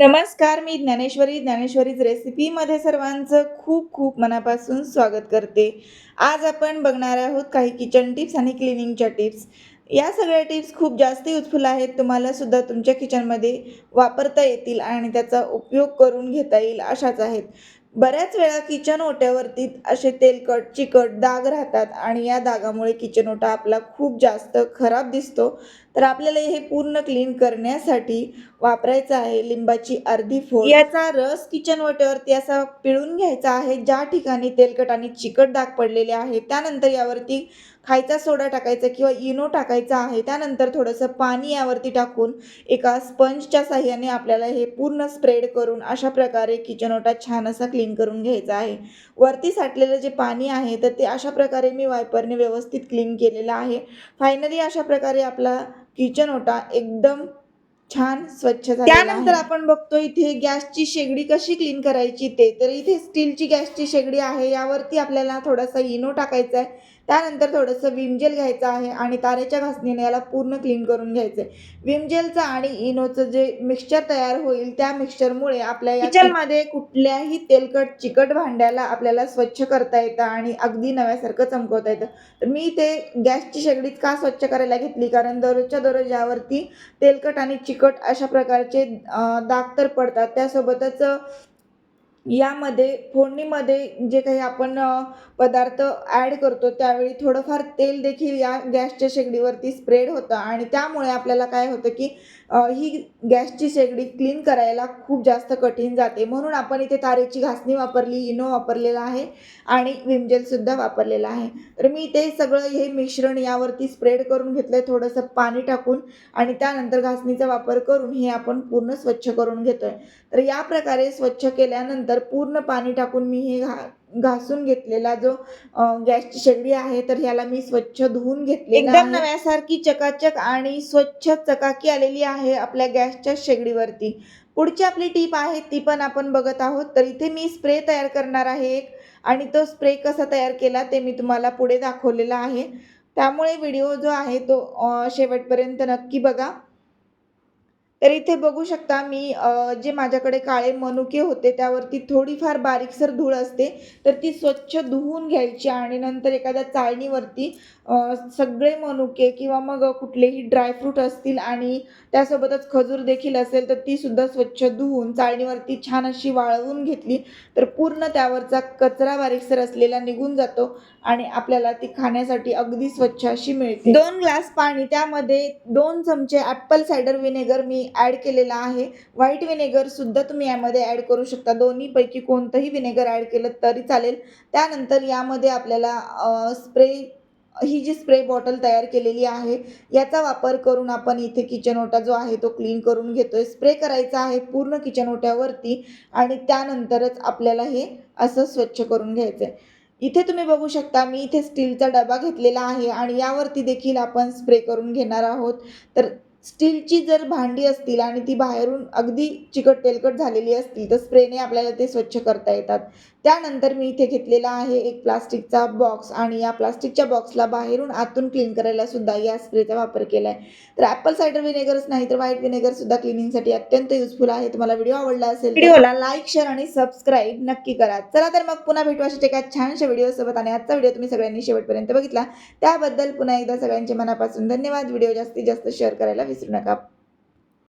नमस्कार मी ज्ञानेश्वरी. ज्ञानेश्वरीज रेसिपीमध्ये सर्वांचं खूप खूप मनापासून स्वागत करते. आज आपण बघणार आहोत काही किचन टिप्स आणि क्लिनिंगच्या टिप्स या सगळ्या टिप्स खूप जास्त युजफुल आहेत. तुम्हाला सुद्धा तुमच्या किचनमध्ये वापरता येतील आणि त्याचा उपयोग करून घेता येईल अशाच आहेत. बऱ्याच वेळा किचन ओट्यावरती असे तेलकट चिकट डाग राहतात आणि या दागामुळे किचन ओटा आपला खूप जास्त खराब दिसतो. तर आपल्याला हे पूर्ण क्लीन करण्यासाठी वापरायचं आहे लिंबाची अर्धी फोड. याचा रस किचन ओट्यावरती असा पिळून घ्यायचा आहे ज्या ठिकाणी तेलकट आणि चिकट डाग पडलेले आहे त्यानंतर यावरती खायचा सोडा टाकायचा किंवा इनो टाकायचा आहे त्यानंतर थोडंसं पाणी यावरती टाकून एका स्पंजच्या साह्याने आपल्याला हे पूर्ण स्प्रेड करून अशा प्रकारे किचन ओटा छान असा क्लीन करून घ्यायचा आहे. वरती साठलेलं जे पाणी आहे तर ते अशा प्रकारे मी वायपरने व्यवस्थित क्लीन केलेलं आहे. फायनली अशा प्रकारे आपला किचन ओटा एकदम छान स्वच्छ झाला त्यानंतर आपण बघतो इथे गॅसची शेगडी कशी क्लीन करायची ते. तर इथे स्टीलची गॅसची शेगडी आहे यावरती आपल्याला थोडासा इनो टाकायचा आहे. त्यानंतर थोडंसं विम जेल घ्यायचं आहे आणि तारेच्या घासणीने याला पूर्ण क्लीन करून घ्यायचं आहे. विम जेलचं आणि इनोचं जे मिक्सचर तयार होईल त्या मिक्सचरमुळे आपल्या किचनमध्ये कुठल्याही तेलकट चिकट भांड्याला आपल्याला स्वच्छ करता येतं आणि अगदी नव्यासारखं चमकवता येतं. तर मी ते गॅसची शेगडीच का स्वच्छ करायला घेतली? कारण दररोजच्या दररोज यावरती तेलकट आणि चिकट अशा प्रकारचे दाग तर पडतात. त्यासोबतच यामध्ये फोडणीमध्ये जे काही आपण पदार्थ ॲड करतो त्यावेळी थोडंफार तेल देखील या गॅसच्या शेगडीवरती स्प्रेड होतं आणि त्यामुळे आपल्याला काय होतं की ही गॅसची शेगडी क्लीन करायला खूप जास्त कठीण जाते. म्हणून आपण इथे तारेची घासणी वापरली इनो वापरलेला आहे आणि विमजेलसुद्धा वापरलेला आहे. तर मी ते सगळं हे मिश्रण यावरती स्प्रेड करून घेतलं आहे थोडंसं पाणी टाकून आणि त्यानंतर घासणीचा वापर करून हे आपण पूर्ण स्वच्छ करून घेतो आहे तर या प्रकारे स्वच्छ केल्यानंतर पूर्ण पाणी टाकून मी हे घा घासून घेतलेला जो गॅसची शेगडी आहे तर ह्याला मी स्वच्छ धुवून घेतले एकदम नव्यासारखी चकाचक आणि स्वच्छ चकाकी आलेली आहे आपल्या गॅसच्या शेगडीवरती. पुढची आपली टीप आहे ती पण आपण बघत आहोत. तर इथे मी स्प्रे तयार करणार आहे एक. आणि तो स्प्रे कसा तयार केला ते मी तुम्हाला पुढे दाखवलेला आहे. त्यामुळे व्हिडिओ जो आहे तो शेवटपर्यंत नक्की बघा. तर इथे बघू शकता मी जे माझ्याकडे काळे मनुके होते त्यावरती थोडीफार बारीकसर धूळ असते. तर ती स्वच्छ धुवून घ्यायची आणि नंतर एखाद्या चाळणीवरती सगळे मनुके किंवा मग कुठलेही ड्रायफ्रूट असतील आणि त्यासोबतच खजूर देखील असेल तर ती सुद्धा स्वच्छ धुवून चाळणीवरती छान अशी वाळवून घेतली. तर पूर्ण त्यावरचा कचरा बारीकसर असलेला निघून जातो आणि आपल्याला ती खाण्यासाठी अगदी स्वच्छ अशी मिळते. दोन ग्लास पाणी त्यामध्ये दोन चमचे ॲपल सायडर विनेगर मी ॲड केलेला आहे. व्हाईट विनेगरसुद्धा तुम्ही यामध्ये ॲड करू शकता. दोन्हीपैकी कोणतंही विनेगर ॲड केलं तरी चालेल. त्यानंतर यामध्ये आपल्याला स्प्रे ही जी स्प्रे बॉटल तयार केलेली आहे याचा वापर करून आपण इथे किचन ओटा जो आहे तो क्लीन करून घेतोय. स्प्रे करायचा आहे पूर्ण किचन ओट्यावरती आणि त्यानंतरच आपल्याला हे असं स्वच्छ करून घ्यायचं आहे इथे तुम्ही बघू शकता मी इथे स्टीलचा डबा घेतलेला आहे आणि यावरती देखील आपण स्प्रे करून घेणार आहोत. तर स्टीलची जर भांडी असतील आणि ती बाहेरून अगदी चिकट तेलकट झालेली असतील तर स्प्रेने आपल्याला ते स्वच्छ करता येतात. त्यानंतर मी इथे घेतलेला आहे एक प्लास्टिकचा बॉक्स आणि या प्लास्टिकच्या बॉक्सला बाहेरून आतून क्लीन करायला सुद्धा या स्प्रेचा वापर केला आहे तर ॲपल सायडर विनेगरच नाही तर व्हाईट विनेगर सुद्धा क्लिनिंगसाठी अत्यंत युजफुल आहे. तुम्हाला व्हिडिओ आवडला असेल व्हिडिओला लाईक शेअर आणि सबस्क्राईब नक्की करा. चला तर मग पुन्हा भेटू अशा एका छानशा व्हिडिओसोबत आणि आजचा व्हिडिओ तुम्ही सगळ्यांनी शेवटपर्यंत बघितला. त्याबद्दल पुन्हा एकदा सगळ्यांचे मनापासून धन्यवाद. व्हिडिओ जास्तीत जास्त शेअर करायला विसरू नका.